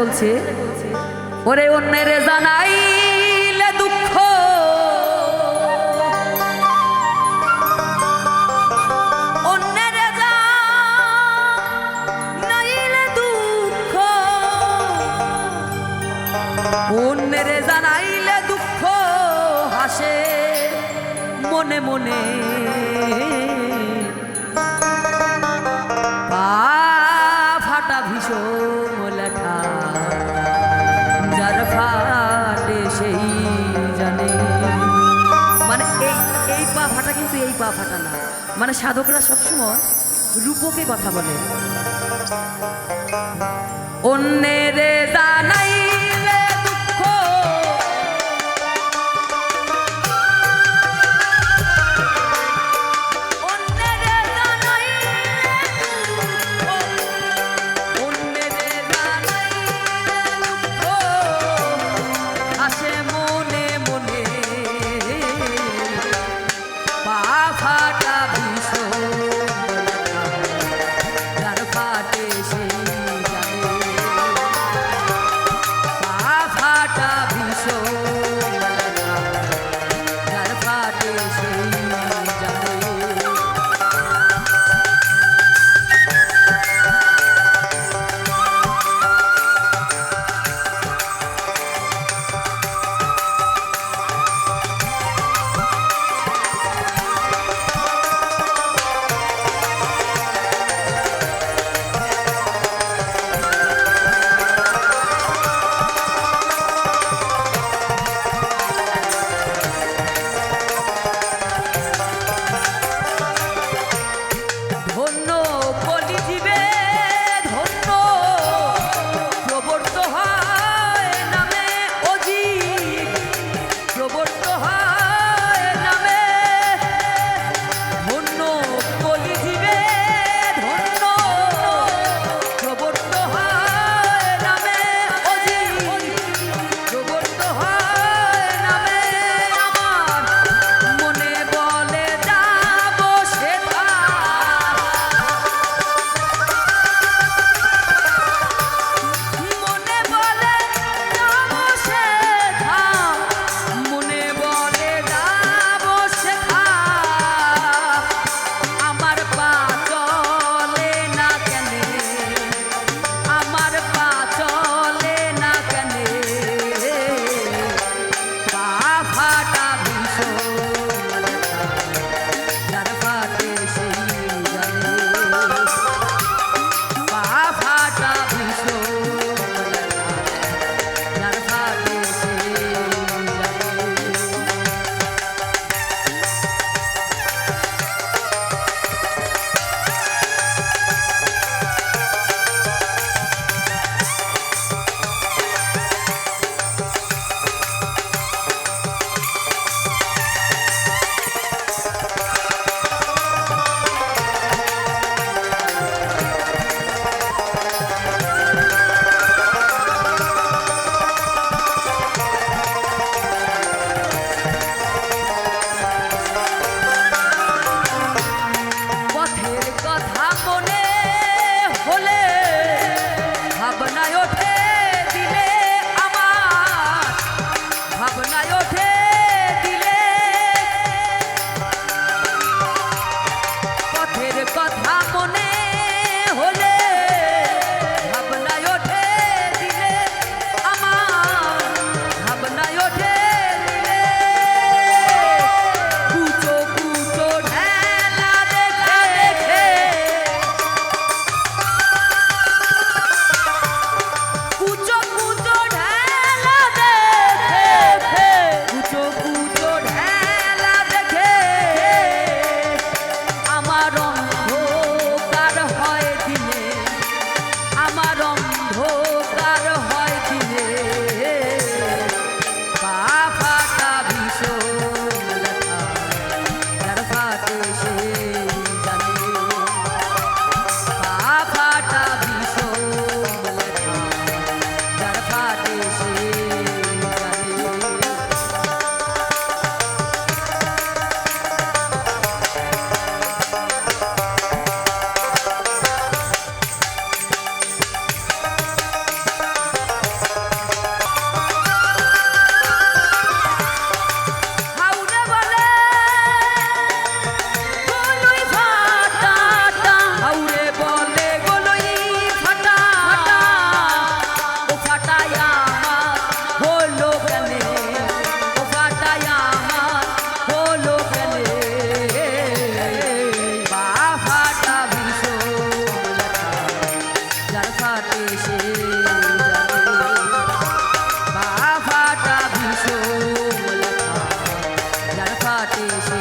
বলছে ওরে অন্যের জানাইলে দুঃখ। দুঃখ। জানাইলে দুঃখ হাসে মনে মনে। মানে সাধকরা সবসময় রূপকে কথা বলে। অন্যের দা জানাই কাটে সে